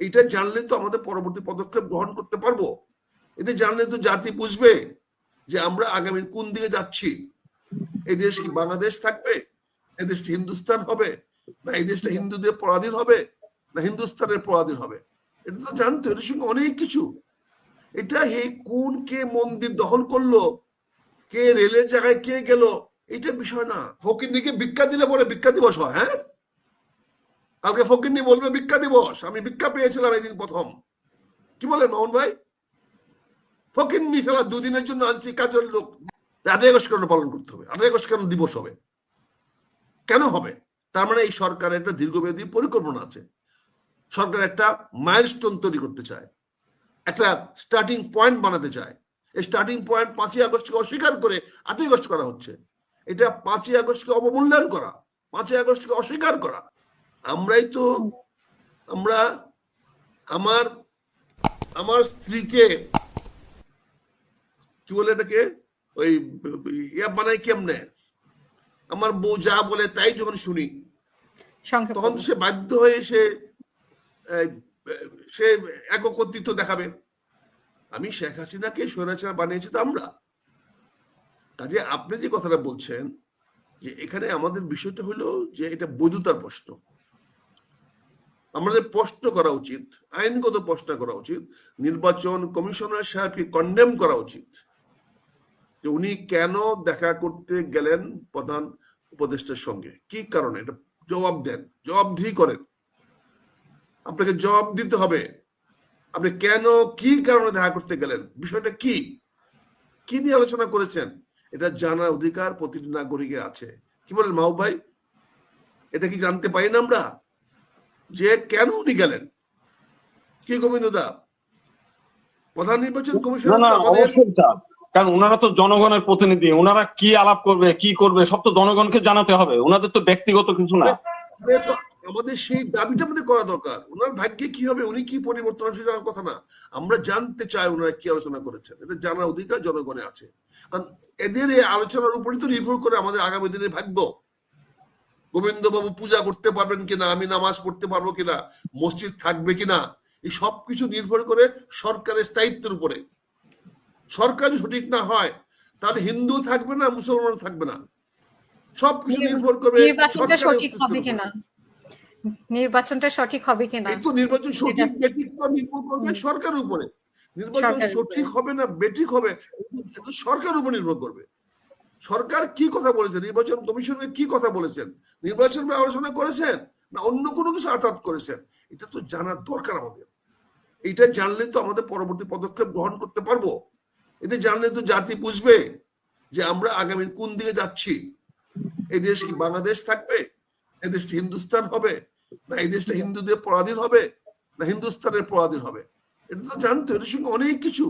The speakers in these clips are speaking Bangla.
এটা জানলে তো আমাদের পরবর্তী পদক্ষেপ গ্রহণ করতে পারব। এটা জানলে তো জাতি বুঝবে যে আমরা আগামী কোন দিকে যাচ্ছি। এই দেশ কি বাংলাদেশ থাকবে? এই হিন্দুস্তান হবে? না, এই দেশটা হিন্দুদের পরাধীন হবে? না, হিন্দুস্তানের পরাধীন হবে? এটা তো জানতো এটার সঙ্গে অনেক কিছু। এটা হে কোন কে মন্দির দখল করল? কে রেলের জায়গায় কে গেল? এটা বিষয় না। ফকিরনিকে ভিক্ষা দিলে পরে ভিক্ষা দিবস হয় হ্যাঁ? কালকে ফকিরনি বলবে, ভিক্ষা দিবস। আমি ভিক্ষা পেয়েছিলাম এই দিন প্রথম। কি বলেন মোহন ভাই? ফকিরনি খেলা দুদিনের জন্য আনছি, কাজের লোক। আটই আগস্ট কেন পালন করতে হবে? আটই আগস্ট কেন দিবস হবে? কেন হবে? তার মানে এই সরকারের একটা দীর্ঘমেয়াদী পরিকল্পনা আছে। সরকার একটা মাইলস্টোন তৈরি করতে চায়। একটা স্টার্টিং পয়েন্ট বানাতে চায়। এই স্টার্টিং পয়েন্ট পাঁচই আগস্টকে অস্বীকার করে আটই আগস্ট করা হচ্ছে। এটা পাঁচই আগস্টকে অবমূল্যায়ন করা, পাঁচই আগস্টকে অস্বীকার করা। আমরাই তো আমরা আমার আমার স্ত্রীকে কি বলে এটাকে? ওই ইয়া বানাই কেমনে? আমার বউ যা বলে তাই যখন শুনি তখন সে বাধ্য হয়ে সে সে এককর্তৃত্ব দেখাবে। আমি শেখ হাসিনাকে স্বৈরাচার বানিয়েছি তো আমরা। কাজে আপনি যে কথাটা বলছেন যে এখানে আমাদের বিষয়টা হলো যে এটা বৈধতার প্রশ্ন। আমাদের প্রশ্ন করা উচিত, আইনগত প্রশ্ন করা উচিত, নির্বাচন কমিশনার সাহেবকে কন্ডেম করা উচিত। যে উনি কেন দেখা করতে গেলেন প্রধান উপদেষ্টার সঙ্গে? কি কারণে? এটা জবাব দেন, জবাবদিহি করেন। আপনাকে জবাব দিতে হবে। আপনি কেন, কি কারণে দেখা করতে গেলেন? বিষয়টা কি? কি নিয়ে আলোচনা করেছেন? এটা জানার অধিকার প্রতিটি নাগরিকের আছে। কি বলেন মাহবুব ভাই? এটা কি জানতে পারি না আমরা? যে কেন উনি গেলেন? কি গোবিন্দ দা? প্রধান নির্বাচন কমিশন আমাদের কারণ ওনারা তো জনগণের প্রতিনিধি ওনারা কি আলাপ করবে কি করবে সব তো জনগণকে জানাতে হবে ওনাদের তো ব্যক্তিগত কিছু না। আমাদের আমাদের সেই দাবিটা আমাদের করা দরকার। ওনার ভাগ্যে কি হবে উনি কি পরিবর্তন আসবে জানার কথা না। আমরা জানতে চাই ওনারা কি আলোচনা করেছেন। এটা জানার অধিকার জনগণে আছে। কারণ এদের এই আলোচনার উপরই তো নির্ভর করে আমাদের আগামী দিনের ভাগ্য। গোবিন্দ বাবু পূজা করতে পারবেন কিনা? আমি নামাজ পড়তে পারব কিনা? মসজিদ থাকবে কিনা? এই সব কিছু নির্ভর করে সরকারের স্থায়িত্বের উপরে। সরকার সঠিক না হয় তাহলে হিন্দু থাকবে না মুসলমান থাকবে না। সবকিছু নির্ভর করবে নির্বাচনটা সঠিক হবে কিনা? নির্বাচন সঠিক বেঠিক নির্ভর করবে। সরকারের উপরে। নির্বাচন সঠিক হবে না বেঠিক হবে সরকারের উপর নির্ভর করবে। সরকার কি কথা বলেছে নির্বাচন কমিশনকে কি কথা বলেছেন? নির্বাচন আলোচনা করেছেন না অন্য কোনো কিছু আঘাত করেছেন? এটা তো জানার দরকার আমাদের। এটা জানলে তো আমাদের পরবর্তী পদক্ষেপ গ্রহণ করতে পারব। এটা জানলে তো জাতি বুঝবে যে আমরা আগামী কোন দিকে যাচ্ছি। এই দেশ কি বাংলাদেশ থাকবে? এই হিন্দুস্তান হবে? না এই দেশটা হিন্দুদের পরাধীন হবে? না হিন্দুস্তানের পরাধীন হবে? এটা তো জানতো এটার সঙ্গে অনেক কিছু।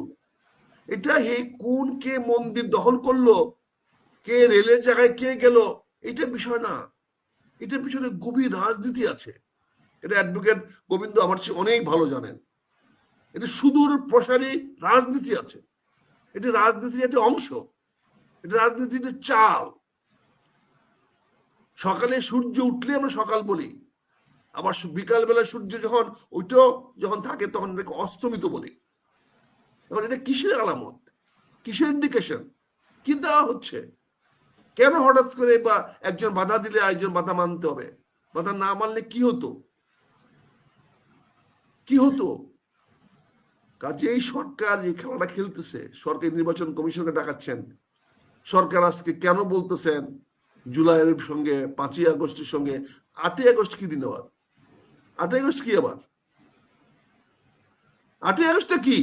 এটা হে কোন কে মন্দির দখল করল? কে রেলের জায়গায় কে গেল, এটা বিষয় না। এটার পিছনে গভীর রাজনীতি আছে। এটা অ্যাডভোকেট গোবিন্দ আমার চেয়ে অনেক ভালো জানেন। এটা সুদূর প্রসারী রাজনীতি আছে। এটা রাজনীতির একটা অংশ। এটা রাজনীতির চাল। সকালে সূর্য উঠলে আমরা সকাল বলি। আবার বিকাল বেলা সূর্য যখন ওইটাও যখন থাকে তখন এটাকে অস্তমিত বলি। এখন এটা কিসের আলামত? কিসের ইন্ডিকেশন কি দেওয়া হচ্ছে? কেন হঠাৎ করে বা একজন বাধা দিলে আরেকজন বাধা মানতে হবে? বাধা না মানলে কি হতো? কি হতো? কাজেই সরকার যে খেলাটা খেলতেছে, সরকার নির্বাচন কমিশনকে ডাকাচ্ছেন। সরকার আজকে কেন বলতেছেন জুলাইয়ের সঙ্গে, পাঁচই আগস্টের সঙ্গে? আটই আগস্ট কি দিন আবার? আটই আগস্ট কি আবার? আটই আগস্টটা কি?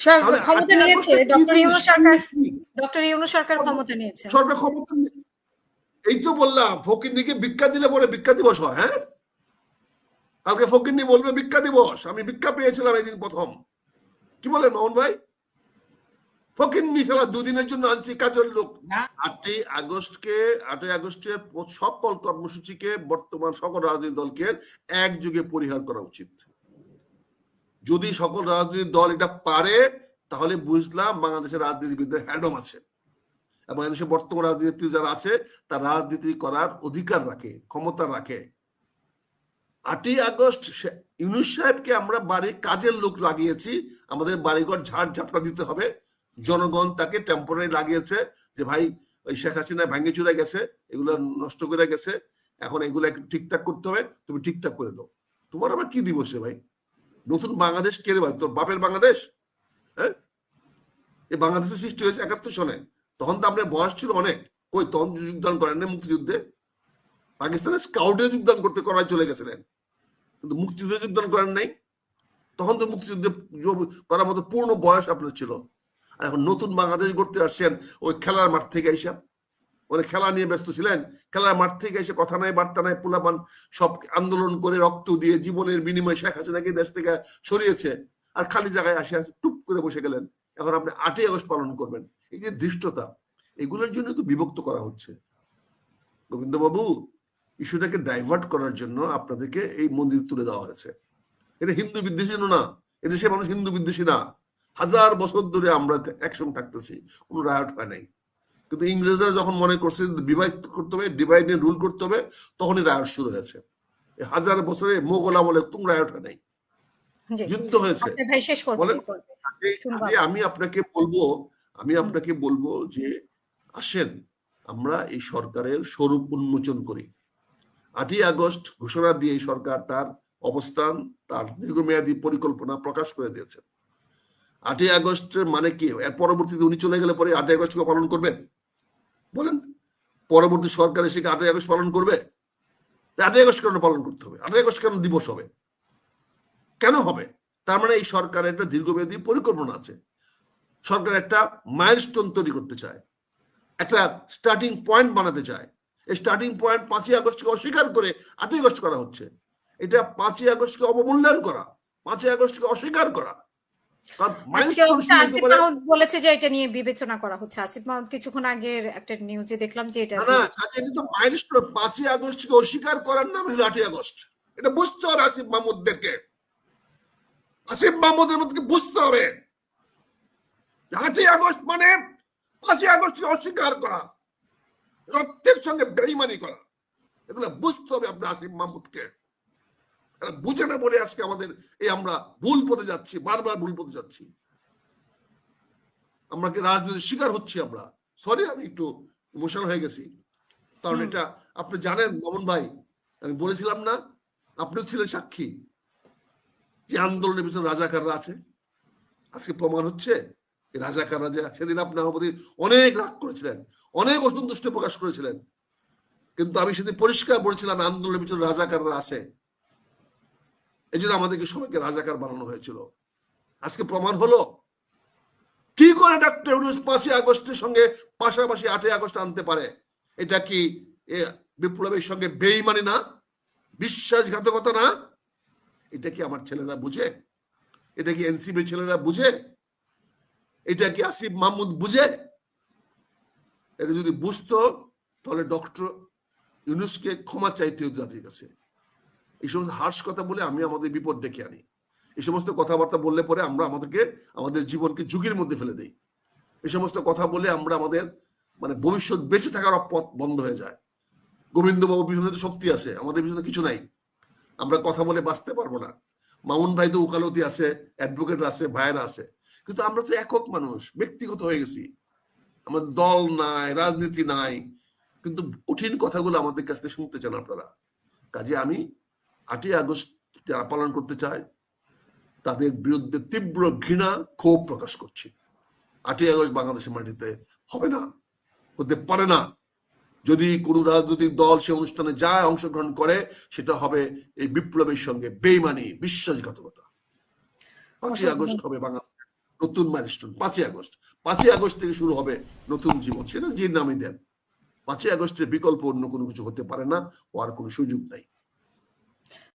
ক্ষমতা নিয়েছে ডক্টর দিন? ইউনূস সরকার ডক্টর ইউনূস সরকার ক্ষমতা নিয়েছে। সরকার ক্ষমতা এই তো বললাম ফকিরনিকে ভিক্ষা দিলে পরে ভিক্ষা দিবস হয় হ্যাঁ? কালকে ফকিরনি বলবে ভিক্ষা দিবস আমি ভিক্ষা পেয়েছিলাম এই দিন প্রথম। কি বলেন মোহন ভাই? ফকিরনি খেলা দুদিনের জন্য আনছি কাজের লোক। আটই আগস্টকে আটই আগস্টের সকল কর্মসূচিকে বর্তমান সকল রাজনৈতিক দলকে একযোগে পরিহার করা উচিত। যদি সকল রাজনৈতিক দল এটা পারে, তাহলে বুঝলাম বাংলাদেশের রাজনীতিবিদদের হ্যাডম আছে। এবং এদেশে বর্তমান রাজনীতি যারা আছে, তার রাজনীতি করার অধিকার রাখে, ক্ষমতা রাখে। আটই আগস্ট ইউনুস সাহেবকে আমরা বাড়ি কাজের লোক লাগিয়েছি, আমাদের বাড়িঘর ঝাড় ঝাপটা দিতে হবে। জনগণ তাকে টেম্পোরারি লাগিয়েছে যে, ভাই, ওই শেখ হাসিনা ভাঙ্গে চুরে গেছে, এগুলো নষ্ট করে গেছে, এখন এগুলো ঠিকঠাক করতে হবে, তুমি ঠিকঠাক করে দাও। তোমার আবার কি দিবসে ভাই? নতুন বাংলাদেশ কে রে তোর বাপের বাংলাদেশ? হ্যাঁ? এই বাংলাদেশের সৃষ্টি হয়েছে একাত্তর সনে। তখন তো আপনার বয়স ছিল অনেক। কই, তখন যোগদান করেন না মুক্তিযুদ্ধে? পাকিস্তানের স্কাউটে যোগদান করতে করায় চলে গেছিলেন। কিন্তু মুক্তিযুদ্ধে যোগদান করেন নাই। তখন তো মুক্তিযুদ্ধে করার মতো পূর্ণ বয়স আপনার ছিল। আর এখন নতুন বাংলাদেশ গড়তে আসছেন ওই খেলার মাঠ থেকে এসে মানে খেলা নিয়ে ব্যস্ত ছিলেন? খেলার মাঠ থেকে এসে কথা নাই, বার্তা নাই, পোলাপান সব আন্দোলন করে রক্ত দিয়ে জীবনের বিনিময়ে শেখ হাসিনাকে দেশ থেকে সরিয়েছে আর খালি জায়গায় আসে টুপ করে বসে গেলেন। এখন আপনি আটই আগস্ট পালন করবেন। এই যে ধৃষ্টতা, এগুলোর জন্য তো বিভক্ত করা হচ্ছে। গোবিন্দ বাবু ইস্যুটাকে ডাইভার্ট করার জন্য আপনাদেরকে এই মন্দির তুলে দেওয়া হয়েছে। এটা হিন্দু বিদ্বেষী না, এদেশে মানুষ হিন্দু বিদ্বেষী না। হাজার বছর ধরে আমরা একসঙ্গে থাকতেছি, কোনো রায়ট হয় নাই। কিন্তু ইংরেজরা যখন মনে করছে ডিভাইড করতে হবে ডিভাইড নিয়ে রুল করতে হবে তখনই রায়ট শুরু হয়েছে। হাজার বছরে মোগল আমলে তুম রায়ট হয় নাই। যুদ্ধ হয়েছে। করবেন। করবেন। কাজে আমি আপনাকে বলব আমি আপনাকে বলব যে আসেন আমরা এই সরকারের স্বরূপ উন্মোচন করি। আটই আগস্ট ঘোষণা দিয়ে সরকার তার অবস্থান তার দীর্ঘমেয়াদী পরিকল্পনা প্রকাশ করে দিয়েছে। আটই আগস্টের মানে কি? এর পরবর্তীতে উনি চলে গেলে পরে আটই আগস্টকে পালন করবে বলেন, পরবর্তী সরকার এসে আটই আগস্ট পালন করবে? আটই আগস্ট কেন পালন করতে হবে? আটই আগস্ট কেন দিবস হবে? কেন হবে? তার মানে এই সরকারের একটা দীর্ঘমেয়াদী পরিকল্পনা আছে। সরকার একটা মাইলস্টোন তৈরি করতে চায়, একটা স্টার্টিং পয়েন্ট বানাতে চায়। এই স্টার্টিং পয়েন্ট পাঁচই আগস্টকে অস্বীকার করে আটই আগস্ট করা হচ্ছে। এটা পাঁচই আগস্টকে অবমূল্যায়ন করা, পাঁচই আগস্টকে অস্বীকার করা। আসিফ মাহমুদ বলেছে যে এটা নিয়ে বিবেচনা করা হচ্ছে। আসিফ মাহমুদ কিছুক্ষণ আগের একটা নিউজে দেখলাম যে এটা না না কাজে মাইলস্টোন পাঁচই আগস্টকে অস্বীকার করার নাম হলো আটই আগস্ট। এটা বুঝতে হবে আসিফ মাহমুদদেরকে। আসিফ মাহমুদের মধ্যে বুঝতে হবে? আটই আগস্ট মানে পাঁচই আগস্টকে অস্বীকার করা রক্তের সঙ্গে বেইমানি করা। এগুলো বুঝতে হবে আপনার আসিফ মাহমুদকে। বুঝে না বলে আজকে আমাদের এই আমরা ভুল পথে যাচ্ছি বারবার ভুল পথে যাচ্ছি। আমরা কি রাজনীতির শিকার হচ্ছি আমরা? সরি আমি একটু ইমোশন হয়ে গেছি। কারণ এটা আপনি জানেন মমন ভাই আমি বলেছিলাম না আপনিও ছিলেন সাক্ষী। যে আন্দোলনের পিছনে রাজাকাররা আছে? আজকে প্রমাণ হচ্ছে এই রাজাকাররা যে সেদিন আপনি আমার অনেক রাগ করেছিলেন অনেক অসন্তুষ্ট প্রকাশ করেছিলেন। কিন্তু আমি সেদিন পরিষ্কার বলেছিলাম আন্দোলনের পিছনে রাজাকাররা আছে। এই জন্য আমাদেরকে সবাইকে রাজাকার বানানো হয়েছিল। আজকে প্রমাণ হলো। কি করে ডাক্তার ইউনুস পাঁচই আগস্টের সঙ্গে পাশাপাশি আটই আগস্ট আনতে পারে? এটা কি বিপ্লবের সঙ্গে বেইমানি না? বিশ্বাসঘাতকতা না? এটা কি আমার ছেলেরা বুঝে? এটা কি এনসিবি ছেলেরা বুঝে? এটা কি আসিফ মাহমুদ বুঝে? এটা যদি বুঝতো, তাহলে ডক্টর ইউনুসকে ক্ষমা চাইতে জাতির কাছে। এই সমস্ত হার্স কথা বলে আমি আমাদের বিপদ ডেকে আনি। এই সমস্ত কথাবার্তা বললে পরে আমরা আমাদেরকে, আমাদের জীবনকে ঝুঁকির মধ্যে ফেলে দেই। এই সমস্ত কথা বলে আমরা আমাদের মানে ভবিষ্যৎ বেঁচে থাকার পথ বন্ধ হয়ে যায়। গোবিন্দবাবুর পিছনে তো শক্তি আছে, আমাদের পিছনে কিছু নাই। আমরা কথা বলে বাঁচতে পারব না। মামুন ভাই তো উকালতি আছে অ্যাডভোকেট আছে, ভাইয়েরা আছে। কিন্তু আমরা তো একক মানুষ, ব্যক্তিগত হয়ে গেছি। আমাদের দল নাই, রাজনীতি নাই। কিন্তু কঠিন কথাগুলো আমাদের কাছ থেকে শুনতে চান আপনারা। কাজে আমি আটই আগস্ট যারা পালন করতে চায় তাদের বিরুদ্ধে তীব্র ঘৃণা ক্ষোভ প্রকাশ করছি। আটই আগস্ট বাংলাদেশের মাটিতে হবে না হতে পারে না। যদি কোনো রাজনৈতিক দল সে অনুষ্ঠানে যায় অংশগ্রহণ করে সেটা হবে এই বিপ্লবের সঙ্গে বেইমানি বিশ্বাসঘাতকতা। পাঁচই আগস্ট হবে বাংলাদেশ নতুন মাইলস্টোন পাঁচই আগস্ট। পাঁচই আগস্ট থেকে শুরু হবে নতুন জীবন সেটা যে নামই দেন। পাঁচই আগস্টের বিকল্প অন্য কোনো কিছু হতে পারে না ও আর কোনো সুযোগ নাই।